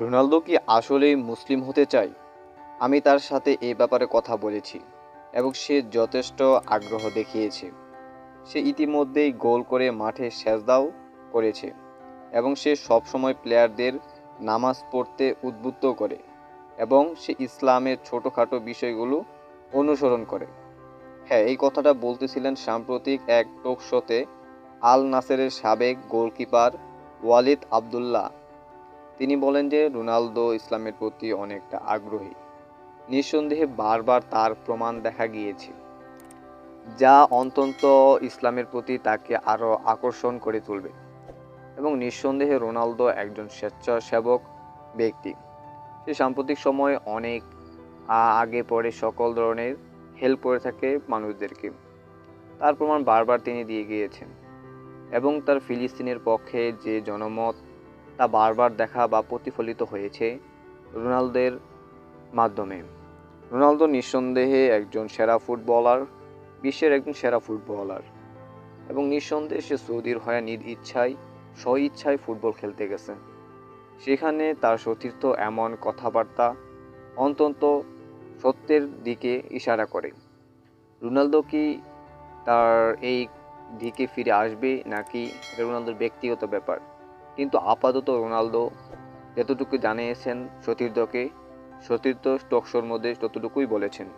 Ronaldo কি আসলেই মুসলিম হতে চায়? আমি তার সাথে এ ব্যাপারে কথা বলেছি এবং সে যথেষ্ট আগ্রহ দেখিয়েছে। সে ইতিমধ্যেই গোল করে মাঠে সেজদাও করেছে এবং সে সবসময় প্লেয়ারদের নামাজ পড়তে উদ্বুদ্ধ করে এবং সে ইসলামের ছোটোখাটো বিষয়গুলো অনুসরণ করে। হ্যাঁ এই কথাটা বলতেছিলেন সাম্প্রতিক এক টোক শোতে আল নাসেরের সাবেক গোলকিপার ওয়ালিদ আবদুল্লাহ। তিনি বলেন যে রোনালদো ইসলামের প্রতি অনেকটা আগ্রহী। নিঃসন্দেহে বারবার তার প্রমাণ দেখা গিয়েছে যা অন্তত ইসলামের প্রতি তাকে আরও আকর্ষণ করে তুলবে এবং নিঃসন্দেহে রোনালদো একজন স্বেচ্ছাসেবক ব্যক্তি। সে সাম্প্রতিক সময়ে অনেক আগে পরে সকল ধরনের হেল্প করে থাকে মানুষদেরকে। তার প্রমাণ বারবার তিনি দিয়ে গিয়েছেন এবং তার ফিলিস্তিনের পক্ষে যে জনমত তা বারবার দেখা বা প্রতিফলিত হয়েছে রোনালদের মাধ্যমে। রোনালদো নিঃসন্দেহে একজন সেরা ফুটবলার, বিশ্বের একজন সেরা ফুটবলার এবং নিঃসন্দেহে সে সৌদির হয়ে নিজ ইচ্ছায় স্ব ইচ্ছায় ফুটবল খেলতে গেছে। সেখানে তার সতীর্থ এমন কথাবার্তা অন্তত সত্যের দিকে ইশারা করে। রোনালদো কি তার এই দিকে ফিরে আসবে নাকি রোনালদোর ব্যক্তিগত ব্যাপার? কিন্তু আপাতত রোনালদো যতটুকু জানিয়েছেন সতীর্থকে। সতীর্থ টকশোর মধ্যে ততটুকুই বলেছেন।